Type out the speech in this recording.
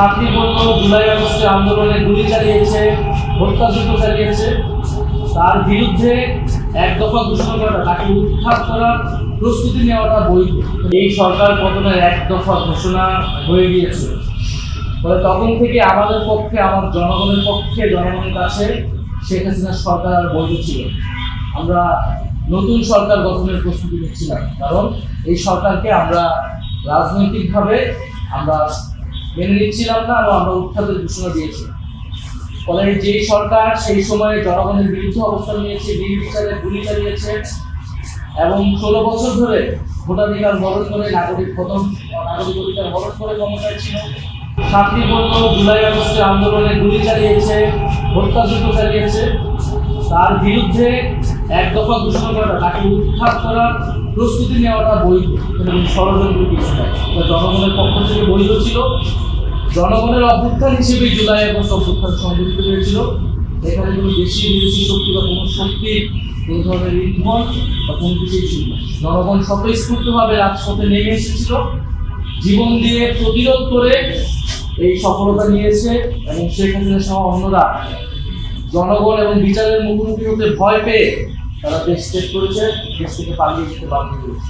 সাতটি পণ্য জুলাই আগস্টে আন্দোলনে গুলি চালিয়েছে হত্যাযজ্ঞ চালিয়েছে। তার বিরুদ্ধে এক দফা ঘোষণা করা তাকে উৎখাত করার প্রস্তুতি নেওয়াটা বৈধ। এই সরকার পতনের এক দফা ঘোষণা হয়ে গিয়েছে। ফলে তখন থেকে আমাদের পক্ষে, আমার জনগণের পক্ষে জনগণের কাছে শেখ হাসিনার সরকার বৈধ ছিল আমরা নতুন সরকার গঠনের প্রস্তুতি নিচ্ছিলাম, কারণ এই সরকারকে আমরা রাজনৈতিকভাবে আমরা মেনে নিচ্ছিলাম না আমরা উৎখাতের ঘোষণা দিয়েছি। ফলে যেই সরকার সেই সময়ে জনগণের বিরুদ্ধে অবস্থান নিয়েছে, বিল বিচারে গুলি চালিয়েছে, এবং ষোলো বছর ধরে ভোটাধিকার বরণ করে নাগরিক প্রথম নাগরিক অধিকার বরণ করে ক্ষমতায় ছিল। পণ্য জুলাই আগস্টে আন্দোলনে গুলি চালিয়েছে হত্যাযজ্ঞ চালিয়েছে। তার বিরুদ্ধে এক দফা ঘোষণা করা তাকে উৎখাত করার প্রস্তুতি নেওয়াটা বৈধ। ষড়যন্ত্র কিছু নয় জনগণের পক্ষ থেকে বৈধ ছিল। জনগণের অভ্যুত্থান হিসেবে জুলাই আগস্ট অভ্যুত্থান সংগঠিত হয়েছিল। এখানে কোনো দেশি বিদেশি শক্তি বা কোনো শক্তি কোনো ধরনের ইন্ধন বা কোনো কিছুই ছিল না। জনগণ স্বতঃস্ফূর্তভাবে রাজপথে নেমে এসেছিল। জীবন দিয়ে প্রতিরোধ করে এই সফলতা নিয়েছে এবং শেখ হাসিনা সহ অন্যরা। জনগণ এবং বিচারের মুখোমুখি হতে ভয় পেয়ে তারা দেশ ত্যাগ করেছে দেশ থেকে পালিয়ে যেতে বাধ্য হয়েছে।